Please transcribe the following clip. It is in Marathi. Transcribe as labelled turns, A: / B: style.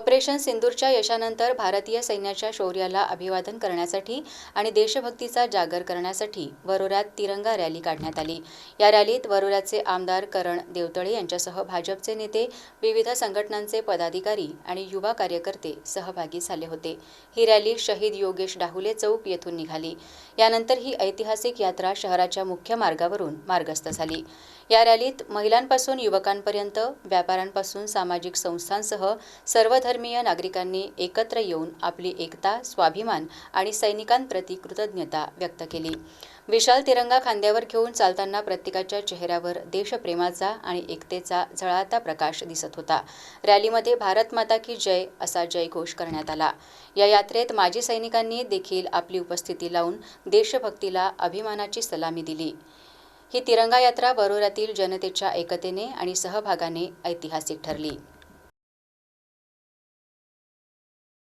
A: ऑपरेशन सिंदूरच्या यशानंतर भारतीय सैन्याच्या शौर्याला अभिवादन करण्यासाठी आणि देशभक्तीचा जागर करण्यासाठी वरोऱ्यात तिरंगा रॅली काढण्यात आली. या रॅलीत वरोऱ्याचे आमदार करण देवतळे यांच्यासह भाजपचे नेते विविध संघटनांचे पदाधिकारी आणि युवा कार्यकर्ते सहभागी झाले होते. ही रॅली शहीद योगेश डाहुले चौक येथून निघाली. यानंतर ही ऐतिहासिक यात्रा शहराच्या मुख्य मार्गावरून मार्गस्थ झाली. या रॅलीत महिलांपासून युवकांपर्यंत व्यापाऱ्यांपासून सामाजिक संस्थांसह सर्व सर्वधर्मीय नागरिकांनी एकत्र येऊन आपली एकता स्वाभिमान आणि सैनिकांप्रती कृतज्ञता व्यक्त केली. विशाल तिरंगा खांद्यावर घेऊन चालताना प्रत्येकाच्या चेहऱ्यावर देशप्रेमाचा आणि एकतेचा झळाता प्रकाश दिसत होता. रॅलीमध्ये भारत माता की जय असा जयघोष करण्यात आला. या यात्रेत माजी सैनिकांनी देखील आपली उपस्थिती लावून देशभक्तीला अभिमानाची सलामी दिली. ही तिरंगा यात्रा बरोऱ्यातील जनतेच्या एकतेने आणि सहभागाने ऐतिहासिक ठरली.